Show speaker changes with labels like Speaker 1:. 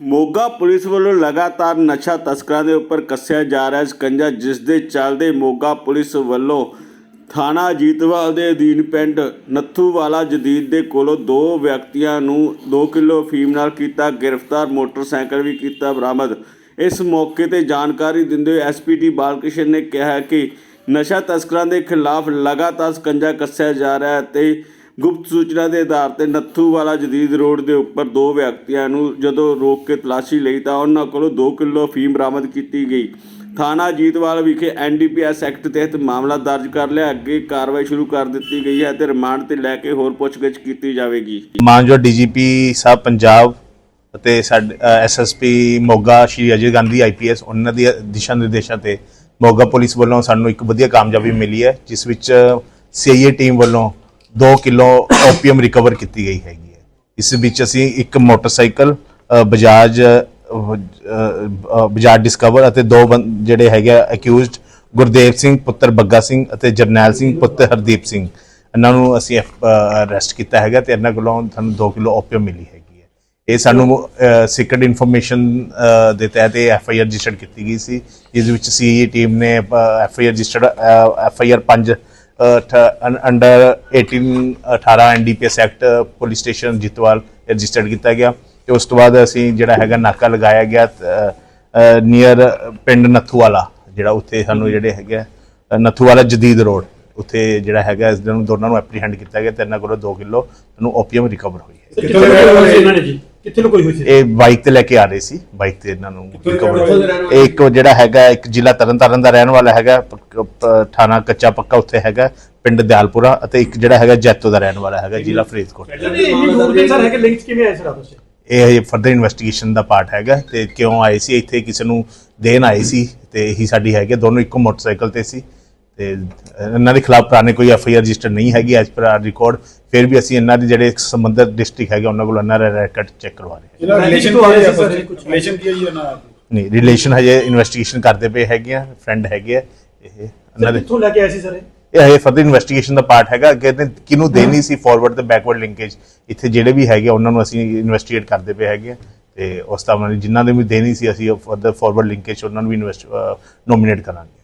Speaker 1: Moga police ਵੱਲੋਂ ਲਗਾਤਾਰ ਨਸ਼ਾ ਤਸਕਰਾਂ ਦੇ ਉੱਪਰ ਕੱਸਿਆ ਜਾ ਰਿਹਾ ਸਕੰਜਾ, ਜਿਸ ਦੇ ਚੱਲਦੇ ਮੋਗਾ ਪੁਲਿਸ ਵੱਲੋਂ ਥਾਣਾ ਜੀਤਵਾਲ ਦੇ ਅਧੀਨ ਪਿੰਡ ਨੱਥੂਵਾਲਾ ਜਦੀਦ ਦੇ ਕੋਲੋਂ ਦੋ ਵਿਅਕਤੀਆਂ ਨੂੰ 2 ਕਿਲੋ ਫੀਮ ਨਾਲ ਕੀਤਾ ਗ੍ਰਿਫਤਾਰ, ਮੋਟਰਸਾਈਕਲ ਵੀ ਕੀਤਾ ਬਰਾਮਦ। ਇਸ ਮੌਕੇ ਤੇ ਜਾਣਕਾਰੀ ਦਿੰਦੇ ਹੋਏ ਐਸਪੀਡੀ ਬਾਲਕ੍ਰਿਸ਼ਨ ਨੇ ਕਿਹਾ ਕਿ ਨਸ਼ਾ ਤਸਕਰਾਂ ਦੇ ਖਿਲਾਫ ਲਗਾਤਾਰ ਸਕੰਜਾ ਕੱਸਿਆ ਜਾ ਰਿਹਾ ਹੈ ਤੇ ਗੁਪਤ ਸੂਚਨਾ ਦੇ ਆਧਾਰ ਤੇ ਨੱਥੂਵਾਲਾ ਜਦੀਦ ਰੋਡ ਦੇ ਉੱਪਰ ਦੋ ਵਿਅਕਤੀਆਂ ਨੂੰ ਜਦੋਂ ਰੋਕ ਕੇ ਤਲਾਸ਼ੀ ਲਈ ਤਾਂ ਉਹਨਾਂ ਕੋਲੋਂ 2 ਕਿਲੋ ਫੀਮ ਬਰਾਮਦ ਕੀਤੀ ਗਈ। ਥਾਣਾ ਜੀਤਵਾਲ ਵਿਖੇ ਐਨਡੀਪੀਐਸ ਐਕਟ ਤਹਿਤ ਮਾਮਲਾ ਦਰਜ ਕਰ ਲਿਆ। ਅੱਗੇ ਕਾਰਵਾਈ ਸ਼ੁਰੂ ਕਰ ਦਿੱਤੀ ਗਈ ਹੈ ਤੇ ਰਿਮਾਂਡ ਤੇ ਲੈ ਕੇ ਹੋਰ ਪੁੱਛਗਿੱਛ ਕੀਤੀ ਜਾਵੇਗੀ।
Speaker 2: ਮਾਨਜੋ ਡੀਜੀਪੀ ਸਾਹਿਬ ਪੰਜਾਬ ਅਤੇ ਸਾਡੇ ਐਸਐਸਪੀ ਮੋਗਾ ਸ਼੍ਰੀ ਅਜੇ ਗਾਂਧੀ ਆਈਪੀਐਸ ਉਹਨਾਂ ਦੀ ਦਿਸ਼ਾ ਨਿਰਦੇਸ਼ਾਂ ਤੇ ਮੋਗਾ ਪੁਲਿਸ ਵੱਲੋਂ ਸਾਨੂੰ ਇੱਕ ਵਧੀਆ ਕਾਮਯਾਬੀ ਮਿਲੀ ਹੈ, ਜਿਸ ਵਿੱਚ ਸੀਆਈਏ ਟੀਮ ਵੱਲੋਂ 2 ਕਿਲੋ ਓਪੀਅਮ ਰਿਕਵਰ ਕੀਤੀ ਗਈ ਹੈਗੀ ਹੈ। ਇਸ ਵਿੱਚ ਅਸੀਂ ਇੱਕ ਮੋਟਰਸਾਈਕਲ ਬਜਾਜ ਬਜਾਜ ਡਿਸਕਵਰ ਅਤੇ ਦੋ ਬੰ- ਜਿਹੜੇ ਹੈਗੇ ਅਕਿਊਜ਼ਡ ਗੁਰਦੇਵ ਸਿੰਘ, ਪੁੱਤਰ ਬੱਗਾ ਸਿੰਘ ਅਤੇ ਜਰਨੈਲ ਸਿੰਘ, ਪੁੱਤਰ ਹਰਦੀਪ ਸਿੰਘ। ਇਹਨਾਂ ਨੂੰ ਅਸੀਂ ਅਰੈਸਟ ਕੀਤਾ ਹੈਗਾ ਤੇ ਇਹਨਾਂ ਕੋਲੋਂ ਸਾਨੂੰ 2 ਕਿਲੋ ਓਪੀਅਮ ਮਿਲੀ ਹੈਗੀ ਹੈ। ਇਹ ਸਾਨੂੰ ਸੀਕ੍ਰੀਟ ਇਨਫੋਰਮੇਸ਼ਨ ਦੇ ਤਹਿਤ ਇਹ ਐਫ ਆਈ ਆਰ ਰਜਿਸਟਰਡ ਕੀਤੀ ਗਈ ਸੀ। ਜਿਸ ਵਿੱਚ ਸੀਈ ਟੀਮ ਨੇ F I R registered F I R 5 under 18 18 NDPS act police station Jitwal registered ਕੀਤਾ ਗਿਆ। ਤੇ ਉਸ ਤੋਂ ਬਾਅਦ ਅਸੀਂ ਜਿਹੜਾ ਹੈਗਾ ਨਾਕਾ ਲਗਾਇਆ ਗਿਆ ਨੀਅਰ ਪਿੰਡ ਨੱਥੂਵਾਲਾ ਜਿਹੜਾ ਉੱਥੇ ਸਾਨੂੰ ਜਿਹੜੇ ਹੈਗੇ ਨੱਥੂਵਾਲਾ ਜਦੀਦ ਰੋਡ ਉੱਥੇ ਜਿਹੜਾ ਹੈਗਾ ਇਸ ਨੂੰ ਦੋਨਾਂ ਨੂੰ ਐਪਰੀਹੈਂਡ ਕੀਤਾ ਗਿਆ ਤੇ ਇਹਨਾਂ ਕੋਲੋਂ 2 ਕਿਲੋ ਨੂੰ ਓਪੀਅਮ ਰਿਕਵਰ ਹੋਈ ਹੈ।
Speaker 3: ਕਿੱਥੇ ਲੁਕਾਈ ਹੋਈ ਸੀ ਇਹਨਾਂ ਨੇ ਜੀ? ਕਿੱਥੇ ਲੁਕਾਈ ਹੋਈ ਸੀ?
Speaker 2: ਇਹ ਬਾਈਕ ਤੇ ਲੈ ਕੇ ਆ ਰਹੇ ਸੀ। ਬਾਈਕ ਤੇ ਇਹਨਾਂ ਨੂੰ। ਇਹ ਇੱਕ ਜਿਹੜਾ ਹੈਗਾ ਇੱਕ ਜ਼ਿਲ੍ਹਾ ਤਰਨਤਾਰਨ ਦਾ ਰਹਿਣ ਵਾਲਾ ਹੈਗਾ ਪ- ਪ- ਥਾਣਾ ਕੱਚਾ ਪੱਕਾ ਉੱਥੇ ਹੈਗਾ ਪਿੰਡ ਦਿਆਲਪੁਰਾ ਅਤੇ ਇੱਕ ਜਿਹੜਾ ਹੈਗਾ ਜੈਤੋ ਦਾ ਰਹਿਣ ਵਾਲਾ ਹੈਗਾ ਜ਼ਿਲ੍ਹਾ ਫਰੀਦਕੋਟ।
Speaker 3: ਇੰਨੀ ਦੂਰ ਦੇ ਸਰ ਹੈ ਕਿ ਲਿੰਕਸ ਕਿਵੇਂ ਆਏ ਸਰ ਆਪਸ ਵਿੱਚ
Speaker 2: ਇਹ ਫਰਦਰ ਇਨਵੈਸਟੀਗੇਸ਼ਨ ਦਾ ਪਾਰਟ ਹੈਗਾ ਤੇ ਕਿਉਂ ਆਏ ਸੀ? ਇੱਥੇ ਕਿਸੇ ਨੂੰ ਦੇਣ ਆਏ ਸੀ ਤੇ ਇਹੀ ਸਾਡੀ ਹੈਗੇ ਦੋਨੋਂ ਇੱਕੋ ਮੋਟਰਸਾਈਕਲ ਤੇ ਸੀ। ਤੇ ਇਹਨਾਂ ਦੇ ਖਿਲਾਫ ਪੁਰਾਣੇ ਕੋਈ ਐਫ ਆਈ ਆਰ ਰਜਿਸਟਰ ਨਹੀਂ ਹੈਗੀ ਐਸ ਪਰ ਆਰ ਰਿਕਾਰਡ ਫਿਰ ਵੀ ਅਸੀਂ ਇਹਨਾਂ ਦੇ ਜਿਹੜੇ ਸੰਬੰਧਿਤ ਡਿਸਟ੍ਰਿਕਟ ਹੈਗੇ ਉਹਨਾਂ ਕੋਲ ਇਹਨਾਂ ਦਾ ਰੈਕਟ ਚੈੱਕ ਕਰਵਾ ਰਹੇ ਹਾਂ।
Speaker 3: ਇਹਨਾਂ ਰਿਲੇਸ਼ਨ
Speaker 4: ਰਿਲੇਸ਼ਨ
Speaker 3: ਤੋਂ ਆ
Speaker 4: ਕੀ
Speaker 3: ਰਹੇ
Speaker 4: ਹੈ
Speaker 3: ਸੀ
Speaker 4: ਸਰ?
Speaker 3: ਸਰ
Speaker 4: ਕੁਝ ਰਿਲੇਸ਼ਨ ਕੀ ਹੈ ਜੀ ਇਹਨਾਂ ਦਾ?
Speaker 2: ਨਹੀਂ ਰਿਲੇਸ਼ਨ ਹਜੇ ਇਨਵੈਸਟੀਗੇਸ਼ਨ ਕਰਦੇ ਪਏ ਹੈਗੇ ਆ ਫਰੈਂਡ ਹੈਗੇ ਆ ਇਹ ਇਹਨਾਂ ਦੇ।
Speaker 3: ਕਿੱਥੋਂ ਲੈ ਕੇ ਆਏ ਸੀ ਸਰ ਇਹ?
Speaker 2: ਇਹ ਫਰਦਰ ਇਨਵੈਸਟੀਗੇਸ਼ਨ ਦਾ ਪਾਰਟ ਹੈਗਾ ਕਿ ਇਹਨੇ ਕਿਹਨੂੰ ਦੇਣੀ ਸੀ ਫਾਰਵਰਡ ਤੇ ਬੈਕਵਰਡ ਲਿੰਕੇਜ ਇੱਥੇ ਜਿਹੜੇ ਵੀ ਹੈਗੇ ਉਹਨਾਂ ਨੂੰ ਅਸੀਂ ਇਨਵੈਸਟੀਗੇਟ ਕਰਦੇ ਪਏ ਹੈਗੇ ਤੇ ਉਸ ਤਰ੍ਹਾਂ ਜਿਨ੍ਹਾਂ ਦੇ ਵੀ ਦੇਣੀ ਸੀ ਅਸੀਂ ਫਰਦਰ ਫਾਰਵਰਡ ਲਿੰਕੇਜ ਉਹਨਾਂ ਨੂੰ ਵੀ ਇਨਵੈਸਟ ਨੋਮੀਨੇਟ ਕਰਾਂਗੇ।